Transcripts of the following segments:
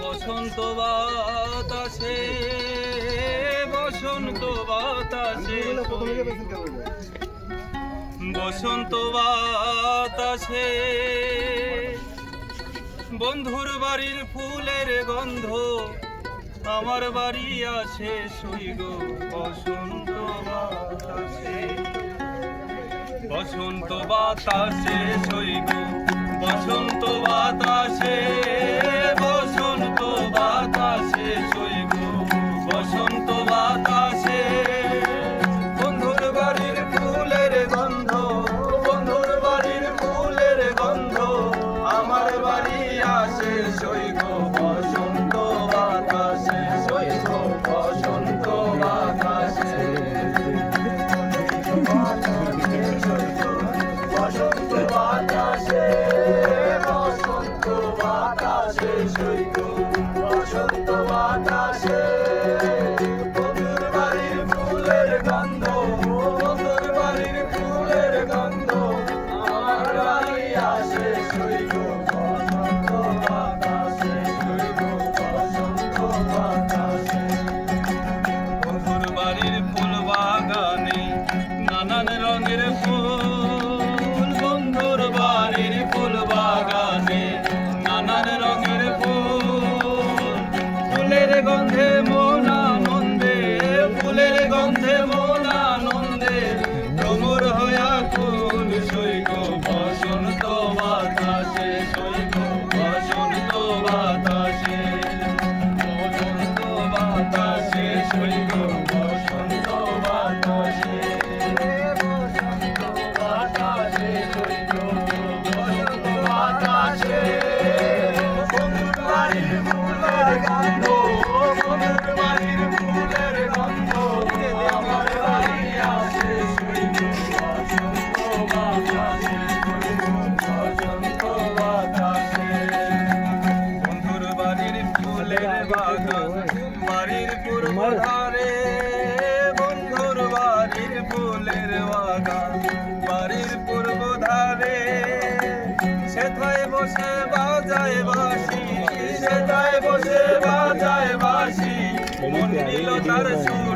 বসন্ত বাতাসে বসন্ত বাতাসে বসন্ত বাতাসে বন্ধুর বাড়ির ফুলের গন্ধ, আমার বাড়ি আছে সৈগ বসন্ত বাতাসে বসন্ত বাতাসে সৈগ বসন্ত বাতাসে শেষ হইত ফুলের বাগান বাড়ির পূর্ব ধারে বন্ধুর বাড়ির ফুলের বাগান। বাড়ির পূর্ব ধারে সেথায় বসে বাজায় বাসি সেথায় বসে বাজায় বাসি মন দিল তার সুর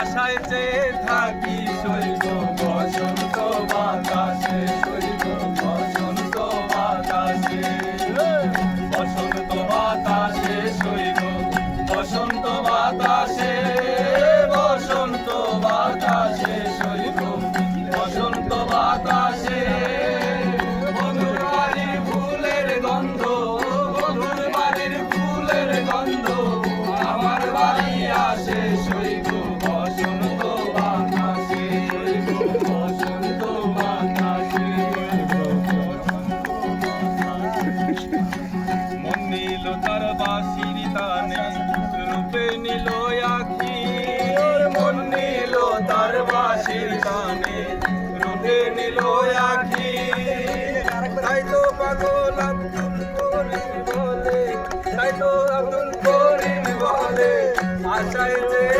আশায় চেয়ে আব্দুল করিম বলে আশায়